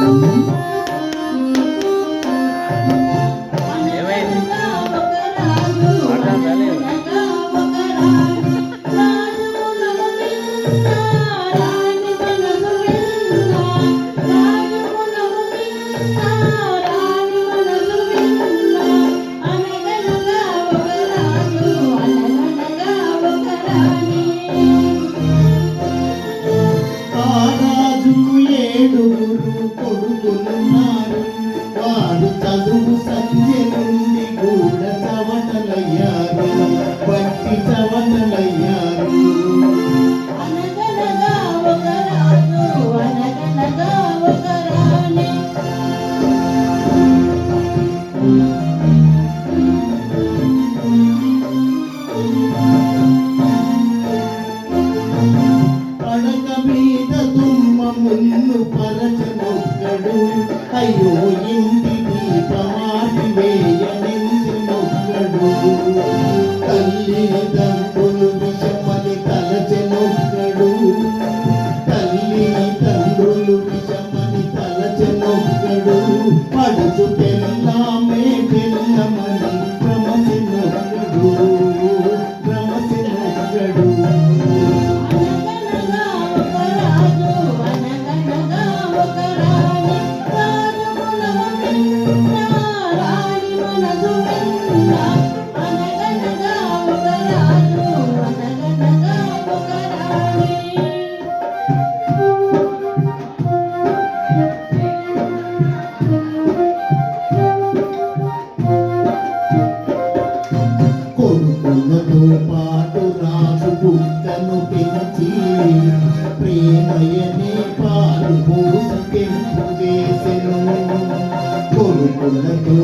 Música నీవో ఇంటి దీపమాపివేయనిందునొక్కడు తల్లి తండ్రులు విషమని తలచెనొక్కడు తల్లి తండ్రులు పడుచు పెళ్ళామే పెంచి ప్రేమయనే పాలు పోసి పెంపు చేసెను కొడుకులతో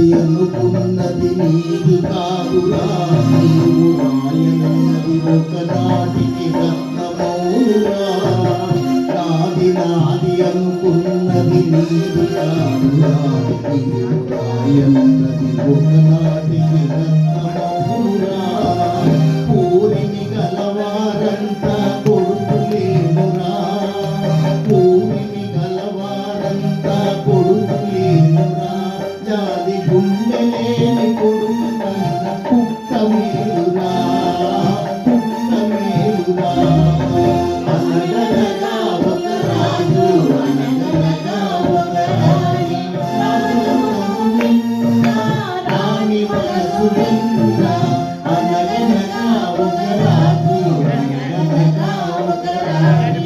నాది అనుకున్నది నీది కాదురా. నీవు రాయన్నది ఒకనాటికి రత్నమౌరా నాది నాది అనుకున్నది నీది కాదురా. నీవు రాయన్నది ఒకనాటికి రత్న గుండెలేని కొడుకన్న కుక్క మేలురా కుక్క మేలురా అనగనగా ఒక రాజు అనగనగా ఒక రాణి రాజు నిన్న రాణి మనసు నిన్న అనగనగా ఒక రాజు అనగనగా ఒక రాణి